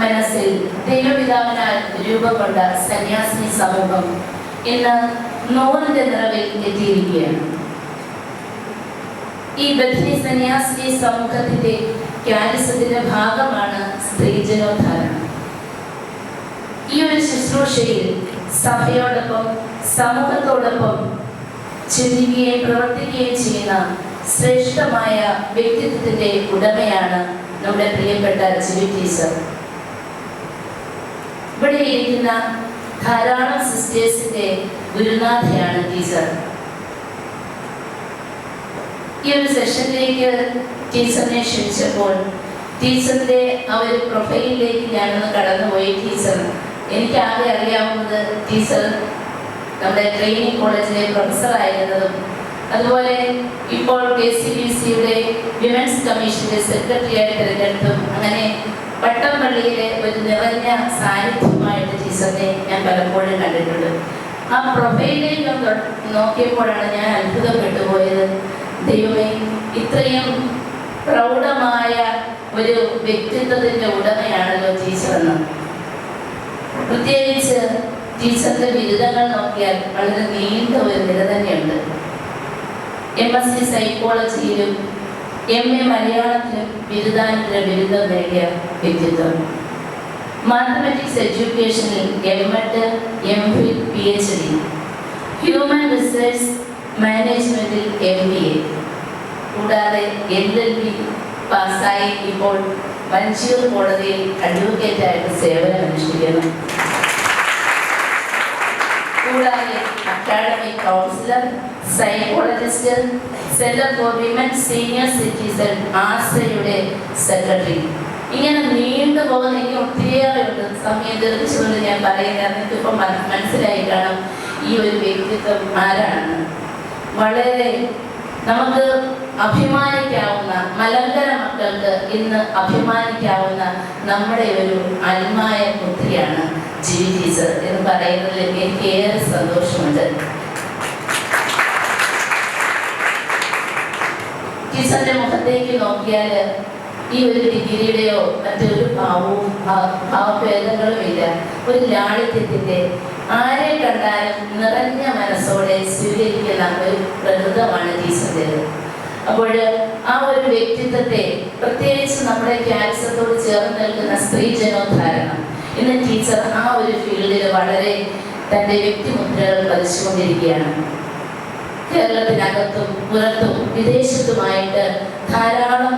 മനസ്സിൽ ദൈവപിതാവിനാൽ രൂപം കൊണ്ട സന്യാസിനി സമൂഹം ഇന്ന് നോറിന്റെ നിറവിൽ എത്തിയിരിക്കുകയാണ്. ഈ ബഥനി സന്യാസിനി സമൂഹത്തിന്റെ ക്യാരിസത്തിന്റെ ഭാഗമാണ് സ്ത്രീജനോദ്ധാരണം ഈ ഒരു ശുശ്രൂഷയിൽ സഭയോടൊപ്പം സമൂഹത്തോടൊപ്പം ചിന്തിക്കുകയും പ്രവർത്തിക്കുകയും ചെയ്യുന്ന ശ്രേഷ്ഠമായ വ്യക്തിത്വത്തിന്റെ ഉടമയാണ് നമ്മുടെ പ്രിയപ്പെട്ട ജിബി ടീച്ചർ. ഇവിടെ ഇരിക്കുന്ന ധാരാളം സിസ്റ്റേഴ്സിന്റെ ഗുരുനാഥയാണ് ടീച്ചർ. ഈ ഒരു സെഷനിലേക്ക് ടീച്ചറിനെ ക്ഷണിച്ചപ്പോൾ ടീച്ചറിന്റെ ആ ഒരു പ്രൊഫൈലിലേക്ക് ഞാനൊന്ന് കടന്നുപോയി. ടീച്ചർ എനിക്ക് ആകെ അറിയാവുന്നത് ടീച്ചർ നമ്മുടെ ട്രെയിനിങ് കോളേജിലെ പ്രൊഫസർ ആയിരുന്നതും അതുപോലെ ഇപ്പോൾ കെ സി ബി സിയുടെ വിമൻസ് കമ്മീഷന്റെ സെക്രട്ടറി ആയി തിരഞ്ഞെടുത്തും അങ്ങനെ പട്ടംപള്ളിയിലെ ഒരു നിറഞ്ഞ സാന്നിധ്യമായിട്ട് ടീച്ചറിനെ ഞാൻ പലപ്പോഴും കണ്ടിട്ടുണ്ട്. ആ തൊട്ട് നോക്കിയപ്പോഴാണ് ഞാൻ അത്ഭുതപ്പെട്ടു പോയത്. ദൈവമേ ഇത്രയും പ്രൗഢമായ ഒരു വ്യക്തിത്വത്തിന്റെ ഉടമയാണല്ലോ ടീച്ചർ എന്ന് പ്രത്യേകിച്ച് ടീച്ചറിന്റെ ബിരുദങ്ങൾ നോക്കിയാൽ വളരെ നീണ്ട ഒരു നിര തന്നെയുണ്ട്. എം എസ് സി സൈക്കോളജിയിലും എം എ മലയാളത്തിലും ബിരുദാനന്തര ബിരുദം നേടിയ വ്യക്തിത്വം. Mathematics എഡ്യൂക്കേഷനിൽ M Ed M Phil P H D human resource മാനേജ്മെന്റിൽ എം ബി എ കൂടാതെ എൽ എൽ ബി പാസ്സായി ഇപ്പോൾ മഞ്ചൂർ കോടതിയിൽ അഡ്വക്കേറ്റായിട്ട് സേവനം അനുഷ്ഠിക്കുന്നു കൂടാതെ academic counsellor psychologist centre for women senior citizen ആസയുടെ secretary ഇങ്ങനെ നീണ്ടു പോകുന്ന എനിക്ക് ഒത്തിരിയേറെ ഉണ്ട്. സമയം ദീർഘിച്ചുകൊണ്ട് ഞാൻ പറയുന്നത് എനിക്കിപ്പോൾ മനസ്സിലായി കാണാം ഈ ഒരു വ്യക്തിത്വം ആരാണ്. വളരെ നമുക്ക് അഭിമാനിക്കാവുന്ന മലങ്കര മക്കൾക്ക് ഇന്ന് അഭിമാനിക്കാവുന്ന നമ്മുടെ ഒരു അന്മായ പുത്രിയാണ് ജി ടീച്ചർ എന്ന് പറയുന്നതിൽ എനിക്ക് ഏറെ സന്തോഷമുണ്ട്. ടീച്ചറിന്റെ മുഖത്തേക്ക് നോക്കിയാൽ ഈ ഒരു ഡിഗ്രിയുടെയോ മറ്റൊരു ഭാവവും ഭാവഭേദങ്ങളും ഇല്ല ഒരു ലാളിത്യത്തിന്റെ ആരെ കണ്ടാലും നിറഞ്ഞ മനസ്സോടെ സ്വീകരിക്കുന്ന ഒരു പ്രകൃതമാണ് ടീച്ചറിന്റെത്. അപ്പോൾ ആ ഒരു വ്യക്തിത്വത്തെ പ്രത്യേകിച്ച് നമ്മുടെ ക്യാൻസറോട് ചേർന്ന് നിൽക്കുന്ന സ്ത്രീ ഇന്ന് ടീച്ചർ ആ ഒരു ഫീൽഡിൽ വളരെ തന്റെ വ്യക്തിമുദ്രകൾ പതിച്ചുകൊണ്ടിരിക്കുകയാണ് കേരളത്തിനകത്തും പുറത്തും വിദേശത്തുമായിട്ട് ധാരാളം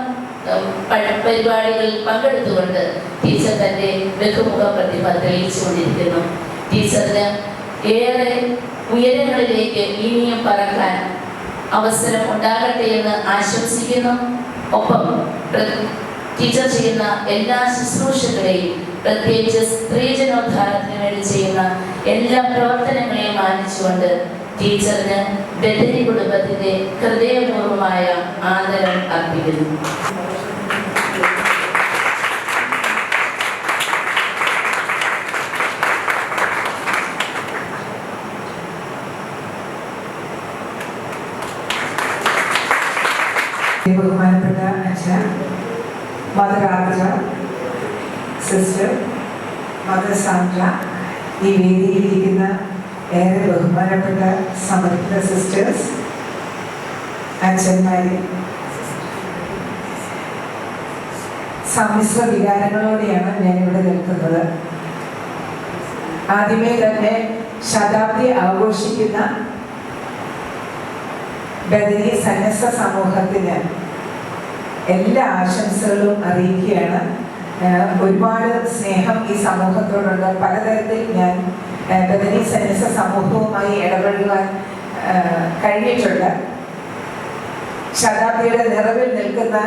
പരിപാടികളിൽ പങ്കെടുത്തുകൊണ്ട് ടീച്ചർ തന്റെ ബഹുമുഖ പ്രതിഭ തെളിയിച്ചുകൊണ്ടിരിക്കുന്നു. ടീച്ചറിന് ഏറെ ഉയരങ്ങളിലേക്ക് ഇനിയും പറക്കാൻ അവസരം ഉണ്ടാകട്ടെ എന്ന് ആശംസിക്കുന്നു. ഒപ്പം ടീച്ചർ ചെയ്യുന്ന എല്ലാ ശുശ്രൂഷകളെയും പ്രത്യേകിച്ച് സ്ത്രീജനോദ്ധാരണത്തിന് വേണ്ടി ചെയ്യുന്ന എല്ലാ പ്രവർത്തനങ്ങളെയും മാനിച്ചുകൊണ്ട് ടീച്ചറിന് ബദരി കുടുംബത്തിന്റെ ഹൃദയപൂർവമായ ആദരം അർപ്പിക്കുന്നു. ബഹുമാനപ്പെട്ട അച്ഛൻ മദർ ആർജ സിസ്റ്റർ മദർ സാന്ദ്ര ഈ വേദിയിലിരിക്കുന്ന ഏറെ ബഹുമാനപ്പെട്ട സമർപ്പിത സിസ്റ്റേഴ്സ് അച്ഛന്മാരെ. സമ്മിശ്ര വികാരങ്ങളോടെയാണ് ഞാനിവിടെ നിൽക്കുന്നത്. ആദ്യമേ തന്നെ ശതാബ്ദി ആഘോഷിക്കുന്ന ബദരി സന്യസ്ത സമൂഹത്തിന് എല്ലാ ആശംസകളും അറിയിക്കുകയാണ്. ഒരുപാട് സ്നേഹം ഈ സമൂഹത്തോടുണ്ട് പലതരത്തിൽ ഞാൻ ബദനി സന്നിസ സമൂഹവുമായി ഇടപെടുവാൻ കഴിഞ്ഞിട്ടുണ്ട്. ശതാബ്ദിയുടെ നിറവിൽ നിൽക്കുന്ന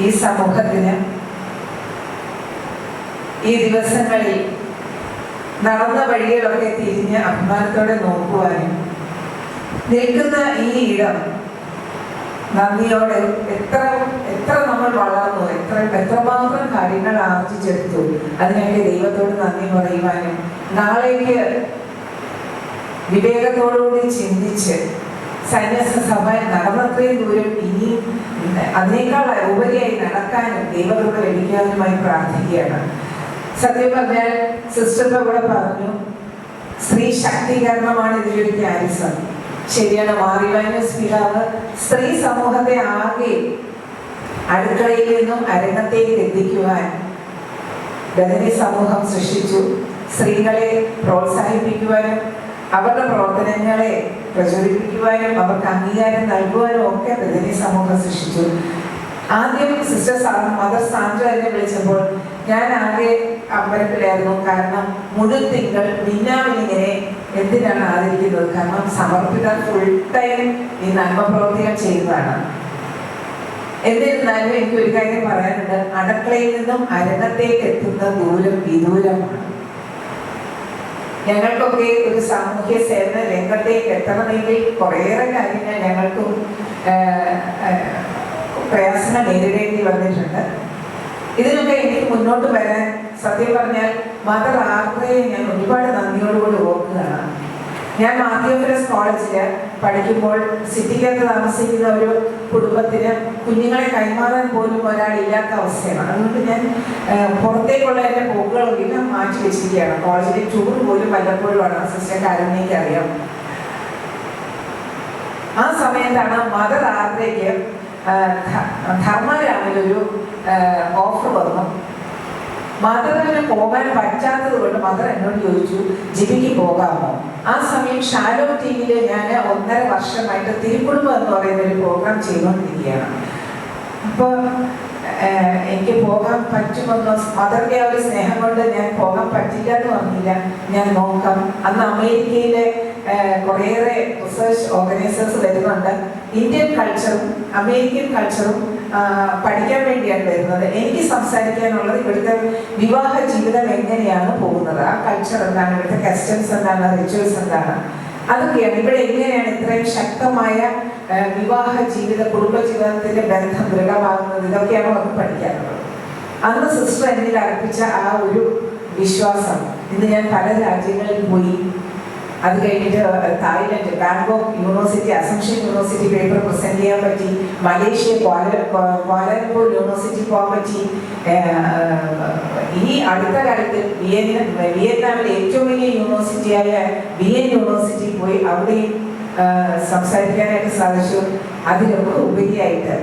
ഈ സമൂഹത്തിന് ഈ ദിവസങ്ങളിൽ നടന്ന വഴികളൊക്കെ തിരിഞ്ഞ് അഭിമാനത്തോടെ നോക്കുവാനും നിൽക്കുന്ന ഈ ഇടം നന്ദിയോടെ എത്ര എത്ര നമ്മൾ വളർന്നു എത്ര എത്രമാത്രം കാര്യങ്ങൾ ആർജിച്ചെടുത്തു. അതിനൊക്കെ ദൈവത്തോട് നന്ദി പറയുവാനും നാളേക്ക് വിവേകത്തോടുകൂടി ചിന്തിച്ച് സന്യാസ സഭ നടന്നത്രയും ദൂരം ഇനി അതിനേക്കാൾ ഉപരിയായി നടക്കാനും ദൈവകൃപ ലഭിക്കാനുമായി പ്രാർത്ഥിക്കുകയാണ്. സത്യം പറഞ്ഞാൽ സിസ്റ്റർ ഇവിടെ പറഞ്ഞു സ്ത്രീ ശാക്തീകരണമാണ് ഇതിലൊരു ക്യാൻസർ ശരിയാണ്. മാറിവാനസ് പിതാവ് സ്ത്രീ സമൂഹത്തെ ആകെ അടുക്കളയിൽ നിന്നും അരങ്ങത്തേക്ക് എത്തിക്കുവാൻ ബദനി സമൂഹം സൃഷ്ടിച്ചു. സ്ത്രീകളെ പ്രോത്സാഹിപ്പിക്കുവാനും അവരുടെ പ്രവർത്തനങ്ങളെ പ്രചോദിപ്പിക്കുവാനും അവർക്ക് അംഗീകാരം നൽകുവാനും ഒക്കെ ബദനി സമൂഹം സൃഷ്ടിച്ചു. ആദ്യം സിസ്റ്റർ മദർ സാൻഡ്ര എന്നെ വിളിച്ചപ്പോൾ ഞാൻ ആകെ അമ്പലത്തിലായിരുന്നു. കാരണം മുഴുവൻ തിങ്കൾ മിന്നാമിനിങ്ങനെ എന്തിനാണ് ആദരിക്കുന്നത്? കാരണം സമർപ്പിത ഫുൾ ടൈം ഈ നന്മ പ്രവർത്തികൾ ചെയ്യുന്നതാണ്. എന്നിരുന്നാലും എനിക്ക് ഒരു കാര്യം പറയാനുണ്ട്. അടക്കളയിൽ നിന്നും അരങ്ങത്തേക്ക് എത്തുന്ന ദൂരം വിദൂരമാണ്. ഞങ്ങൾക്കൊക്കെ ഒരു സാമൂഹ്യ സേവന രംഗത്തേക്ക് എത്തണമെങ്കിൽ കുറേയേറെ കാര്യങ്ങൾ ഞങ്ങൾക്കും പ്രയാസങ്ങൾ നേരിടേണ്ടി വന്നിട്ടുണ്ട്. ഇതിനൊക്കെ എനിക്ക് മുന്നോട്ട് വരാൻ സത്യം പറഞ്ഞാൽ മദർ ആർദ്രയെ ഞാൻ ഒരുപാട് നന്ദിയോടുകൂടി ഓർക്കുകയാണ്. ഞാൻ മാത്യോഫിലസ് കോളേജിൽ പഠിക്കുമ്പോൾ സിറ്റിക്കകത്ത് താമസിക്കുന്ന ഒരു കുടുംബത്തിന് കുഞ്ഞുങ്ങളെ കൈമാറാൻ പോലും ഒരാളില്ലാത്ത അവസ്ഥയാണ്. അതുകൊണ്ട് ഞാൻ പുറത്തേക്കുള്ള എന്റെ പോക്കുകളെല്ലാം മാറ്റി വെച്ചിരിക്കുകയാണ്. കോളേജിലെ ടൂർ പോലും വല്ലപ്പോഴുമാണ് സിസ്റ്റർ കാരുണ്യക്ക് അറിയാം ആ സമയത്താണ് മദർ ആർദ്രയ്ക്ക് ധർമ്മരാമിലൊരു ഓഫർ വന്നു. മദറിന് പോകാൻ പറ്റാത്തത് കൊണ്ട് മദർ എന്നോട് ചോദിച്ചു ജിബിക്ക് പോകാമോ? ആ സമയം ഷാലോ ടിവിയിൽ ഞാൻ ഒന്നര വർഷമായിട്ട് തിരുക്കുടുംബം എന്ന് പറയുന്ന ഒരു പ്രോഗ്രാം ചെയ്തുകൊണ്ടിരിക്കുകയാണ് അപ്പോൾ എനിക്ക് പോകാൻ പറ്റുമെന്നോ മദറിന്റെ ആ ഒരു സ്നേഹം കൊണ്ട് ഞാൻ പോകാൻ പറ്റില്ല എന്ന് പറഞ്ഞില്ല. ഞാൻ നോക്കാം. അന്ന് അമേരിക്കയിലെ കുറേയേറെ റിസർച്ച് ഓർഗനൈസേഴ്സ് വരുന്നുണ്ട്. ഇന്ത്യൻ കൾച്ചറും അമേരിക്കൻ കൾച്ചറും പഠിക്കാൻ വേണ്ടിയാണ് വരുന്നത്. എനിക്ക് സംസാരിക്കാനുള്ളത് ഇവിടുത്തെ വിവാഹ ജീവിതം എങ്ങനെയാണ് പോകുന്നത്? ആ കൾച്ചർ എന്താണ്? ഇവിടുത്തെ കസ്റ്റംസ് എന്താണ്? റിച്വൽസ് എന്താണ്? അതൊക്കെയാണ്. ഇവിടെ എങ്ങനെയാണ് ഇത്രയും ശക്തമായ വിവാഹ ജീവിത കുടുംബ ജീവിതത്തിന്റെ ബന്ധം ദൃഢമാകുന്നത്? ഇതൊക്കെയാണ് നമുക്ക് പഠിക്കാനുള്ളത്. അന്ന് സിസ്റ്റർ എന്നിൽ അർപ്പിച്ച ആ ഒരു വിശ്വാസം. ഇന്ന് ഞാൻ പല രാജ്യങ്ങളിൽ പോയി അത് കഴിഞ്ഞിട്ട് Thailand Bangkok university Assumption university paper present ചെയ്യാൻ പറ്റി. മലേഷ്യ ക്വാല ക്വാലലംപൂർ യൂണിവേഴ്സിറ്റി പോകാൻ പറ്റി. ഈ അടുത്ത കാലത്ത് വിയറ്റ്നാമിലെ ഏറ്റവും വലിയ യൂണിവേഴ്സിറ്റിയായ വിയൻ യൂണിവേഴ്സിറ്റി പോയി അവിടെയും സംസാരിക്കാനായിട്ട് സാധിച്ചു. അതിലൊക്കെ ഉപരിയായിട്ട്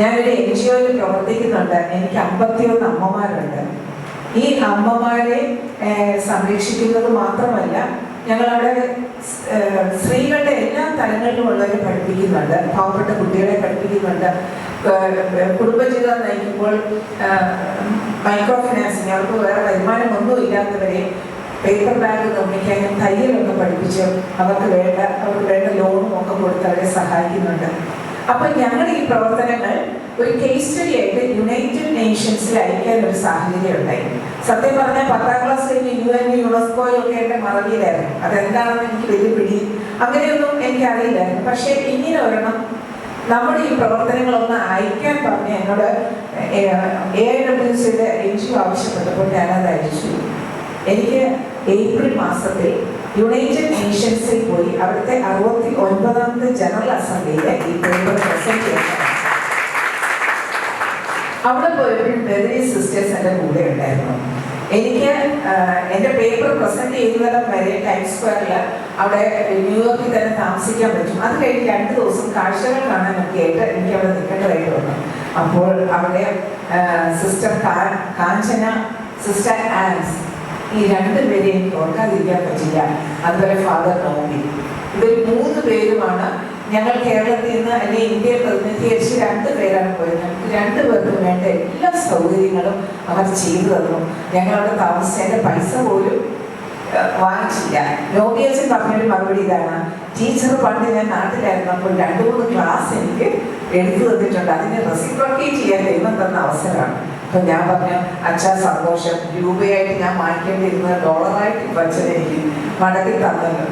ഞാനൊരു എൻ ജി ഒയിൽ പ്രവർത്തിക്കുന്നുണ്ട്. എനിക്ക് അമ്പത്തിയൊന്ന് അമ്മമാരുണ്ട്. ഈ അമ്മമാരെ സംരക്ഷിക്കുന്നത് മാത്രമല്ല ഞങ്ങളവിടെ സ്ത്രീകളുടെ എല്ലാ തലങ്ങളിലുമുള്ളവരെ പഠിപ്പിക്കുന്നുണ്ട്. പാവപ്പെട്ട കുട്ടികളെ പഠിപ്പിക്കുന്നുണ്ട്. കുടുംബജീവിതം നയിക്കുമ്പോൾ മൈക്രോ ഫിനാൻസിങ് അവർക്ക് വേറെ വരുമാനമൊന്നും ഇല്ലാത്തവരെ പേപ്പർ ബാഗ് നിർമ്മിക്കാനും തയ്യലൊക്കെ പഠിപ്പിച്ച് അവർക്ക് വേണ്ട അവർക്ക് വേണ്ട ലോണും ഒക്കെ കൊടുത്ത് അവരെ സഹായിക്കുന്നുണ്ട്. അപ്പൊ ഞങ്ങൾ ഈ പ്രവർത്തനങ്ങൾ ഒരു കേസ് സ്റ്റഡി ആയിട്ട് യുണൈറ്റഡ് നേഷൻസിൽ അയക്കാൻ ഒരു സാഹചര്യം ഉണ്ടായി. സത്യം പറഞ്ഞാൽ പത്താം ക്ലാസ് കഴിഞ്ഞ് യു എൻ യുനെസ്കോയും ഒക്കെ എന്റെ മറവിയിലായിരുന്നു. അതെന്താണെന്ന് എനിക്ക് വലിയ പിടി അങ്ങനെയൊന്നും എനിക്ക് അറിയില്ലായിരുന്നു പക്ഷേ ഇങ്ങനെ ഒരെണ്ണം നമ്മുടെ ഈ പ്രവർത്തനങ്ങളൊന്ന് അയക്കാൻ പറഞ്ഞ് എന്നോട് എ ഐ ഡബ്ല്യു സിയുടെ എൻ ജി ആവശ്യപ്പെട്ടപ്പോൾ ഞാനത് അയച്ചു. എനിക്ക് ഏപ്രിൽ മാസത്തിൽ യുണൈറ്റഡ് നേഷൻസിൽ പോയി അവിടുത്തെ അറുപത്തി ഒൻപതാമത്തെ ജനറൽ അസംബ്ലിയിലെ ഈ അവിടെ പോയപ്പോഴും ബദരി സിസ്റ്റേഴ്സ് എന്റെ കൂടെ ഉണ്ടായിരുന്നു. എനിക്ക് എന്റെ പേപ്പർ പ്രസന്റ് ചെയ്യുന്നിടം വരെ ടൈം സ്ക്വയറിൽ അവിടെ ന്യൂയോർക്കിൽ തന്നെ താമസിക്കാൻ പറ്റും. അത് കഴിഞ്ഞ് രണ്ട് ദിവസം കാഴ്ചകൾ കാണാനൊക്കെ ആയിട്ട് എനിക്ക് അവിടെ നിൽക്കേണ്ടതായിട്ട് വന്നു. അപ്പോൾ അവിടെ സിസ്റ്റർ കാഞ്ചന സിസ്റ്റർ ആൻസ് ഈ രണ്ട് പേരെ എനിക്ക് ഓർക്കാതിരിക്കാൻ പറ്റില്ല. അതുപോലെ ഫാദർ നോമി ഇവർ മൂന്ന് പേരുമാണ് ഞങ്ങൾ കേരളത്തിൽ നിന്ന് അല്ലെങ്കിൽ ഇന്ത്യയെ പ്രതിനിധീകരിച്ച് രണ്ട് പേരാണ് പോയത്. ഞങ്ങൾക്ക് രണ്ട് പേർക്കും വേണ്ട എല്ലാ സൗകര്യങ്ങളും അവർ ചെയ്തു തന്നു. ഞങ്ങളവിടെ താമസിച്ചതിന്റെ പൈസ പോലും വാങ്ങിച്ചില്ല. നോബിയച്ചൻ പറഞ്ഞൊരു മറുപടി ഇതാണ്. ടീച്ചർ പണ്ട് ഞാൻ നാട്ടിലായിരുന്നപ്പോൾ രണ്ട് മൂന്ന് ക്ലാസ് എനിക്ക് എടുത്തു തന്നിട്ടുണ്ട്. അതിനെ റെസിപ്രോക്കേറ്റ് ചെയ്യാൻ ദൈവം തന്ന അവസരമാണ്. അപ്പൊ ഞാൻ പറഞ്ഞു അച്ഛാ സന്തോഷം. രൂപയായിട്ട് ഞാൻ വാങ്ങിക്കേണ്ടിയിരുന്നത് ഡോളറായിട്ട് അച്ഛൻ എനിക്ക് മടക്കി തന്നല്ലോ.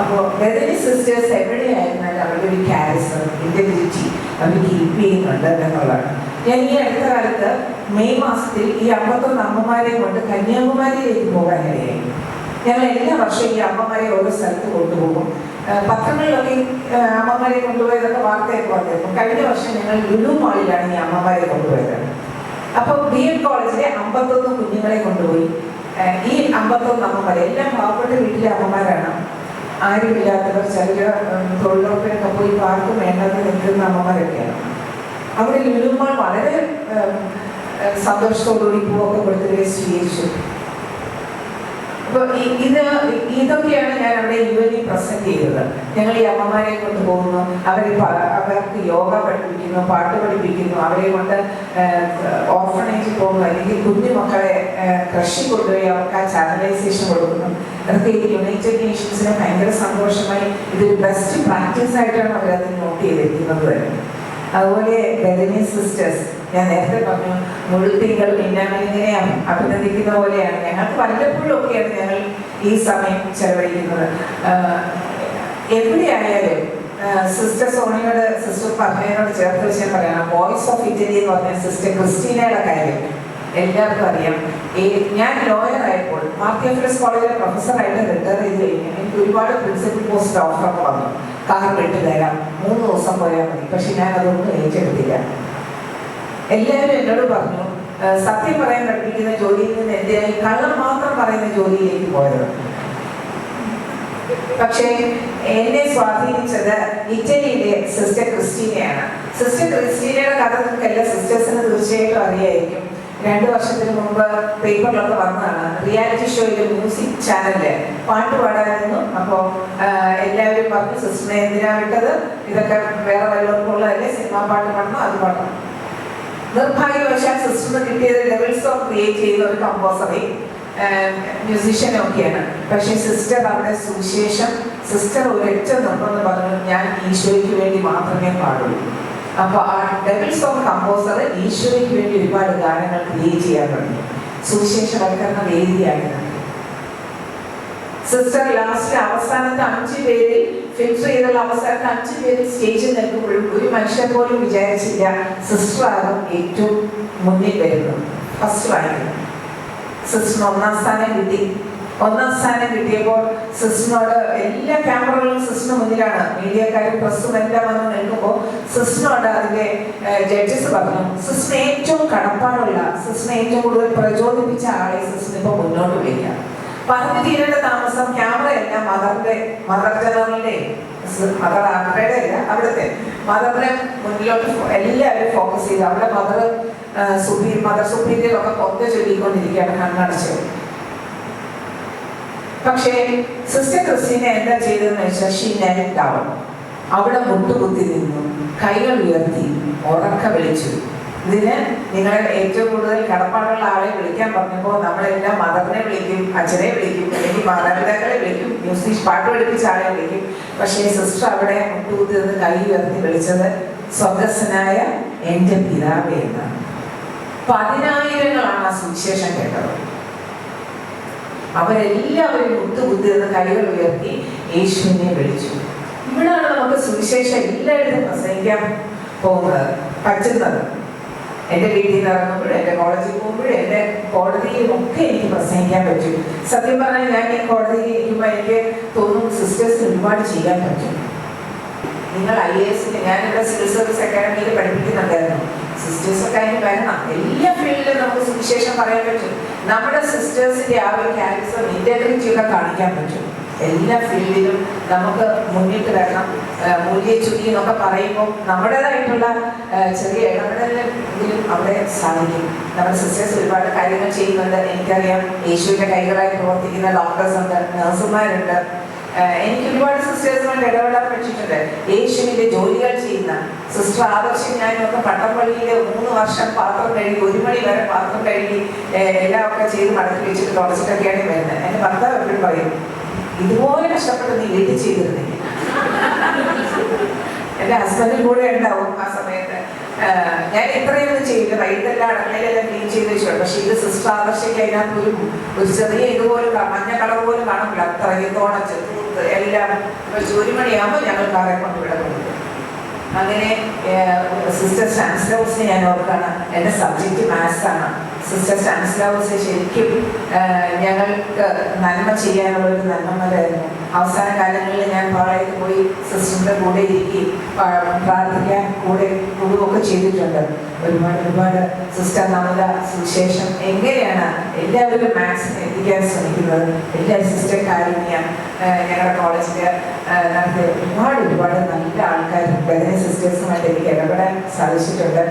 അപ്പോൾ വെദനി സിസ്റ്റേഴ്സ് എവിടെയായിരുന്നാലും അവരുടെ ഒരു ക്യാരക്ടർ ഇന്റലിജിറ്റി അവർ കീപ്പ് ചെയ്യുന്നുണ്ട് എന്നുള്ളതാണ്. ഞാൻ ഈ അടുത്ത കാലത്ത് മെയ് മാസത്തിൽ ഈ അമ്പത്തൊന്ന് അമ്മമാരെ കൊണ്ട് കന്യാകുമാരിയിലേക്ക് പോകാനിടയായി ഞങ്ങൾ എല്ലാ വർഷവും ഈ അമ്മമാരെ ഓരോ സ്ഥലത്ത് കൊണ്ടുപോകും. പത്രങ്ങളിലൊക്കെ അമ്മമാരെ കൊണ്ടുപോയതൊക്കെ വാർത്തയൊക്കെ വന്നിരുന്നു കഴിഞ്ഞ വർഷം ഞങ്ങൾ ലുലു മാളിലാണ് ഈ അമ്മമാരെ കൊണ്ടുപോയത്. അപ്പോൾ ബി എഡ് കോളേജിലെ അമ്പത്തൊന്ന് കുഞ്ഞുങ്ങളെ കൊണ്ടുപോയി. ഈ അമ്പത്തൊന്ന് അമ്മമാരെ എല്ലാം പാവപ്പെട്ട വീട്ടിലെ അമ്മമാരാണ്. ആരുമില്ലാത്തവർ ചെറിയ തൊഴിലുറപ്പിനൊക്കെ പോയി പാർക്കും വേണ്ടത് നിൽക്കുന്ന അമ്മമാരൊക്കെയാണ്. അവിടെ ലുലുമാൾ വളരെ സന്തോഷത്തോടുകൂടി പൂവൊക്കെ കൊടുത്ത് സ്വീകരിച്ചു ഇത് ഇതൊക്കെയാണ് ഞാൻ അവിടെ യു എൻ പ്രസന്റ് ചെയ്തത്. ഞങ്ങൾ ഈ അമ്മമാരെ കൊണ്ട് പോകുന്നു. അവർ അവർക്ക് യോഗ പഠിപ്പിക്കുന്നു പാട്ട് പഠിപ്പിക്കുന്നു. അവരെ കൊണ്ട് ഓർഫണേജിൽ പോകുന്നു. അല്ലെങ്കിൽ കുഞ്ഞു മക്കളെ കൃഷി കൊണ്ടുപോയി അവർക്ക് ആ ചാനലൈസേഷൻ കൊടുക്കുന്നു. അതൊക്കെ ഈ യുണൈറ്റഡ് നേഷൻസിന് ഭയങ്കര സന്തോഷമായി ഇതൊരു ബെസ്റ്റ് പ്രാക്ടീസ് ആയിട്ടാണ് അവരത് നോട്ട് ചെയ്തിരിക്കുന്നത്. അതുപോലെ ബദനി സിസ്റ്റേഴ്സ് ഞാൻ നേരത്തെ പറഞ്ഞു മുഴുത്തിങ്കൾ മിന്നാമിനെ അഭിനന്ദിക്കുന്ന പോലെയാണ്. ഞങ്ങൾക്ക് വല്ലപ്പോഴും ഒക്കെയാണ് ഞങ്ങൾ ഈ സമയം ചെലവഴിക്കുന്നത്. എവിടെ എവിടെയായാലും സിസ്റ്റർ സോണിയോട് സിസ്റ്റർ പഹ്മയോട് ചേർത്ത് ഞാൻ പറയണം. വോയിസ് ഓഫ് ഇറ്റലി എന്ന് പറഞ്ഞ സിസ്റ്റർ ക്രിസ്റ്റീനയുടെ കാര്യം എല്ലാവർക്കും അറിയാം. ഈ ഞാൻ ലോയർ ആയപ്പോൾ മാർത്തിയഫ്രസ് കോളേജിലെ പ്രൊഫസറായിട്ട് റിട്ടയർ ചെയ്ത് കഴിഞ്ഞാൽ എനിക്ക് ഒരുപാട് പ്രിൻസിപ്പൽ പോസ്റ്റ് ഓഫറൊക്കെ വന്നു. കാർ വിട്ടു തരാം. മൂന്ന് ദിവസം പോയാൽ മതി. പക്ഷെ ഞാൻ അതൊന്നും ഏറ്റെടുത്തില്ല. എല്ലാവരും എന്നോട് പറഞ്ഞു സത്യം പറയാൻ പഠിപ്പിക്കുന്ന ജോലിയിൽ നിന്ന് എന്തിനായി കള്ളം മാത്രം പറയുന്ന ജോലിയിലേക്ക് പോയത്? പക്ഷേ എന്നെ സ്വാധീനിച്ചത് ഇറ്റലിയിലെ സിസ്റ്റർ ക്രിസ്റ്റീനയാണ്. സിസ്റ്റർ ക്രിസ്റ്റീനയുടെ കഥ നിങ്ങൾക്ക് എല്ലാ സിസ്റ്റേഴ്സിന് തീർച്ചയായിട്ടും അറിയായിരിക്കും. രണ്ടു വർഷത്തിന് മുമ്പ് പേപ്പറിലൊക്കെ വന്നതാണ്. റിയാലിറ്റി ഷോയിലെ മ്യൂസിക് ചാനലിൽ പാട്ട് പാടായിരുന്നു. അപ്പോൾ എല്ലാവരും പറഞ്ഞു സിസ്റ്ററിനെ എന്തിനാ വിട്ടത്? ഇതൊക്കെ വേറെ വല്ലവർക്കുള്ളതല്ലേ സിനിമാ പാട്ട് പാടണം? അത് പാടണം. നിർഭാഗ്യവശാൽ സിസ്റ്ററിന് കിട്ടിയത് ലെവൽസ് ഓഫ് ക്രിയേറ്റ് ചെയ്യുന്ന ഒരു കമ്പോസറി മ്യൂസീഷ്യനും ഒക്കെയാണ്. പക്ഷെ സിസ്റ്റർ അവിടെ സുവിശേഷം സിസ്റ്റർ ഒരൊറ്റ നിർബന്ധം പറഞ്ഞു ഞാൻ ഈശോയ്ക്ക് വേണ്ടി മാത്രമേ പാടുള്ളൂ. അപ്പൊ ആ ലെവൽസ് ഓഫ് കമ്പോസർ ഈശോയ്ക്ക് വേണ്ടി ഒരുപാട് ഗാനങ്ങൾ ക്രിയേറ്റ് ചെയ്യാൻ തുടങ്ങി. സുവിശേഷവൽക്കരണ വേദിയായിരുന്നു സിസ്റ്റർ ലാസ്റ്റ് അവസാനത്തെ അഞ്ച് പേരിൽ ഫിക്സ് ചെയ്തുള്ള അവസാനത്തെ അഞ്ച് പേരിൽ സ്റ്റേജിൽ നിൽക്കുമ്പോഴും ഒരു മനുഷ്യൻ പോലും വിചാരിച്ചില്ല സിസ്റ്ററാകും ഏറ്റവും മുന്നിൽ വരുന്നത്. ഫസ്റ്റ് റാങ്ക് സിസ്റ്ററിന് ഒന്നാം സ്ഥാനം കിട്ടി. ഒന്നാം സ്ഥാനം കിട്ടിയപ്പോൾ സിസ്റ്ററിനോട് എല്ലാ ക്യാമറകളും സിസ്റ്ററിന് മുന്നിലാണ്. മീഡിയക്കാരും പ്രസ്സും എല്ലാം വന്ന് നിൽക്കുമ്പോൾ സിസ്റ്ററിനോട് അതിന്റെ ജഡ്ജസ് പറഞ്ഞു സിസ്റ്ററിന് ഏറ്റവും കടപ്പാടുള്ള സിസ്റ്ററിനെ ഏറ്റവും കൂടുതൽ പ്രചോദിപ്പിച്ച ആളെ സിസ്റ്ററിന് ഇപ്പോൾ മുന്നോട്ട് വരിക പറഞ്ഞു തീരേണ്ട താമസം ക്യാമറ എല്ലാം മദറിന്റെ മദർ ജനറലിന്റെ മദർ ആർമയുടെ അല്ല അവിടുത്തെ. മദറിനെ മുന്നിലോട്ട് എല്ലാവരും ഫോക്കസ് ചെയ്ത് അവിടെ മദർ സുപ്പീ മദർ സുപ്പീരിയർ ഒക്കെ കൊന്ത ചൊല്ലിക്കൊണ്ടിരിക്കുകയാണ് കണ്ണടച്ച്. പക്ഷേ സിസ്റ്റർ ക്രിസ്റ്റീന എന്താ ചെയ്തതെന്ന് വെച്ചാൽ ഷീ ഡൗൺ അവിടെ മുട്ടുകുത്തി നിന്നു. കൈകൾ ഉയർത്തി ഉറക്ക വിളിച്ചു. ഇതിന് നിങ്ങൾ ഏറ്റവും കൂടുതൽ കടപ്പാടുള്ള ആളെ വിളിക്കാൻ പറഞ്ഞപ്പോൾ നമ്മളെല്ലാം മദറിനെ വിളിക്കും അച്ഛനെ വിളിക്കും അല്ലെങ്കിൽ മാതാപിതാക്കളെ വിളിക്കും മ്യൂസിക് പാട്ട് പഠിപ്പിച്ച ആളെ വിളിക്കും. പക്ഷേ സിസ്റ്റർ അവിടെ മുട്ടുകൂത്തി നിന്ന് കൈ ഉയർത്തി വിളിച്ചത് സ്വർഗസ്സനായ എന്റെ പിതാവേ എന്നാണ്. പതിനായിരങ്ങളാണ് ആ സുവിശേഷം കേട്ടത്. അവരെല്ലാവരും മുട്ടുകുത്തി നിന്ന് കൈകൾ ഉയർത്തി യേശുവിനെ വിളിച്ചു. ഇവിടാണ് നമുക്ക് സുവിശേഷം എല്ലായിടത്തും പ്രസംഗിക്കാൻ പോകുന്നത് പറ്റുന്നത്. എന്റെ വീട്ടിൽ നിന്ന് ഇറങ്ങുമ്പോഴും എന്റെ കോളേജിൽ പോകുമ്പോഴും എന്റെ കോടതിയിൽ ഒക്കെ എനിക്ക് പ്രസംഗിക്കാൻ പറ്റും. സത്യം പറഞ്ഞാൽ ഞാൻ ഈ കോടതിയിൽ ഇരിക്കുമ്പോൾ എനിക്ക് തോന്നും സിസ്റ്റേഴ്സിന് ഒരുപാട് ചെയ്യാൻ പറ്റും. നിങ്ങൾ ഐ എ എസിന് ഇവിടെ സിവിൽ സർവീസ് അക്കാഡമിയിൽ പഠിപ്പിക്കുന്നുണ്ടായിരുന്നു. സിസ്റ്റേഴ്സ് ഒക്കെ അതിന് വരണം. എല്ലാ ഫീൽഡിലും നമുക്ക് സുവിശേഷം പറയാൻ പറ്റും. നമ്മുടെ സിസ്റ്റേഴ്സിന്റെ ആ ഒരു ക്യാരക്ടറും ഇന്റഗ്രിറ്റി ഒക്കെ കാണിക്കാൻ പറ്റും. എല്ലാ ഫീൽഡിലും നമുക്ക് മുന്നിട്ട് വരണം മൂല്യ ചുറ്റി എന്നൊക്കെ പറയുമ്പോൾ നമ്മുടേതായിട്ടുള്ള ചെറിയ ഇടപെടലിലും അവിടെ സാധിക്കും. നമ്മുടെ സിസ്റ്റേഴ്സ് ഒരുപാട് കാര്യങ്ങൾ ചെയ്യുന്നുണ്ട്. എനിക്കറിയാം യേശുവിന്റെ കൈകളായി പ്രവർത്തിക്കുന്ന ഡോക്ടേഴ്സ് ഉണ്ട് നഴ്സുമാരുണ്ട് എനിക്ക് ഒരുപാട് സിസ്റ്റേഴ്സുമായിട്ട് ഇടപെടാൻ പറ്റിയിട്ടുണ്ട് യേശുവിന്റെ ജോലികൾ ചെയ്യുന്ന സിസ്റ്റർ ആദർശം ഞാനൊക്കെ പട്ടംപള്ളിയിലെ മൂന്ന് വർഷം പാത്രം കഴുകി ഒരു മണി വരെ പാത്രം കഴുകി എല്ലാം ഒക്കെ ചെയ്ത് മടക്കി വെച്ചിട്ട് തുടച്ചിട്ടൊക്കെയാണ് വരുന്നത്. എന്റെ ഭർത്താവ് എപ്പോഴും പറയും ഇതുപോലെ കഷ്ടപ്പെട്ട് നീ വീട്ടിൽ ചെയ്തിരുന്നെങ്കിൽ എന്റെ ഹസ്ബൻഡും കൂടെ ഉണ്ടാവും ആ സമയത്ത്. ഞാൻ ഇത്രയൊന്നും ചെയ്യില്ല വൈകിട്ടെല്ലാം അടുക്കളയിലെല്ലാം ക്ലീൻ ചെയ്ത് വെച്ചു പക്ഷെ ഇത് സിസ്റ്റർ ആദർശയ്ക്ക് അതിനകത്ത് ഒരു ഒരു ചെറിയ ഇതുപോലെ മഞ്ഞ കളർ പോലും കാണുന്നില്ല. അത്രയും തോണച്ച് തൂത്ത് എല്ലാം ജോലി മണിയാകുമ്പോൾ ഞങ്ങൾ കാറെ കൊണ്ട് വിടുന്നുണ്ട് അങ്ങനെ സിസ്റ്റർ സ്റ്റാൻസ്ലോസിനെ ഞാൻ ഓർക്കാണ്. എന്റെ സബ്ജക്റ്റ് മാത്സ് ആണ്. സിസ്റ്റർ ശരിക്കും ഞങ്ങൾക്ക് നന്മ ചെയ്യാനുള്ള ഒരു നന്മമരായിരുന്നു അവസാന കാലങ്ങളിൽ ഞാൻ പാളയത്ത് പോയി സിസ്റ്ററിന്റെ കൂടെ ഇരിക്കുകയും പ്രാർത്ഥിക്കാൻ കൂടെ കൂടുകയൊക്കെ ചെയ്തിട്ടുണ്ട്. ഒരുപാട് ഒരുപാട് സിസ്റ്റർ നമ്മുടെ സുവിശേഷം. എങ്ങനെയാണ് എല്ലാവരും മാക്സിമം എത്തിക്കാൻ ശ്രമിക്കുന്നത്? എല്ലാ സിസ്റ്റർ കാരുണ്യ ഞങ്ങളുടെ കോളേജിൽ നടത്തിയ ഒരുപാട് ഒരുപാട് നല്ല ആൾക്കാർ വേദന സിസ്റ്റേഴ്സുമായിട്ട് എനിക്ക് ഇടപെടാൻ സാധിച്ചിട്ടുണ്ട്.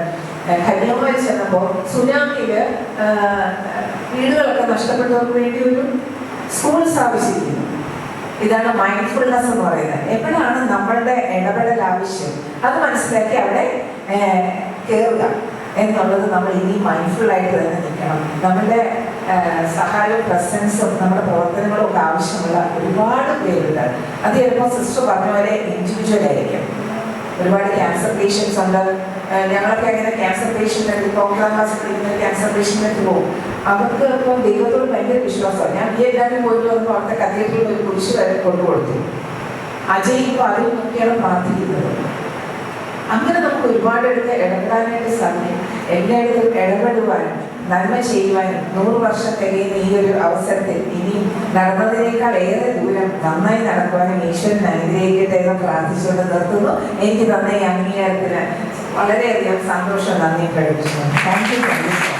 കന്യാകുമാരി ചെന്നപ്പോൾ സുനാമിയിൽ വീടുകളൊക്കെ നഷ്ടപ്പെട്ടവർക്ക് വേണ്ടി ഒരു സ്കൂൾ സ്ഥാപിച്ചിരിക്കുന്നു. ഇതാണ് മൈൻഡ്ഫുൾനെസ് എന്ന് പറയുന്നത്. എപ്പോഴാണ് നമ്മളുടെ ഇടപെടൽ ആവശ്യം? അത് മനസ്സിലാക്കി അവിടെ കയറുക എന്നുള്ളത് നമ്മൾ ഇനി മൈൻഡ്ഫുൾ ആയിട്ട് തന്നെ നിൽക്കണം. നമ്മളുടെ സഹായവും പ്രസൻസും നമ്മുടെ പ്രവർത്തനങ്ങളും ഒക്കെ ആവശ്യമുള്ള ഒരുപാട് പേരുണ്ട്. അത് ചിലപ്പോൾ സിസ്റ്റർ പറഞ്ഞ പോലെ ഇൻഡിവിജ്വൽ ആയിരിക്കും. ഒരുപാട് ക്യാൻസർ പേഷ്യൻസ് ഉണ്ട്. ഞങ്ങളൊക്കെ അങ്ങനെ ക്യാൻസർ പേഷ്യന്റ് ഇപ്പോൾ ഒമ്പതാം ക്ലാസ് പഠിക്കുന്ന ക്യാൻസർ പേഷ്യന്റ് പോകും. അവർക്ക് ഇപ്പം ദൈവത്തോട് ഭയങ്കര വിശ്വാസമാണ്. ഞാൻ ബി എല്ലാവരും പോയിട്ട് വന്നപ്പോൾ അവിടുത്തെ കത്തീഡ്രലിൽ ഒരു കുരിശ് വരെ കൊണ്ടുകൊടുത്തു. അജയ് ഇപ്പോൾ അതിൽ നോക്കിയാണ് പ്രാർത്ഥിക്കുന്നത്. അങ്ങനെ നമുക്ക് ഒരുപാടിടത്ത് ഇടപെടാനായിട്ട് സാധിക്കും. എല്ലായിടത്തും ഇടപെടുവാനും നന്മ ചെയ്യുവാൻ നൂറ് വർഷം ഈ ഒരു അവസരത്തിൽ ഇനി നടന്നതിനേക്കാൾ ഏറെ ദൂരം നന്നായി നടക്കുവാനും ഈശ്വരൻ അനുഗ്രഹിക്കട്ടെ എന്ന് പ്രാർത്ഥിച്ചുകൊണ്ട് നിർത്തുന്നു. എനിക്ക് തന്ന ഈ അംഗീകാരത്തിന് വളരെയധികം സന്തോഷം നന്ദി പ്രകടിപ്പിച്ചു താങ്ക് യു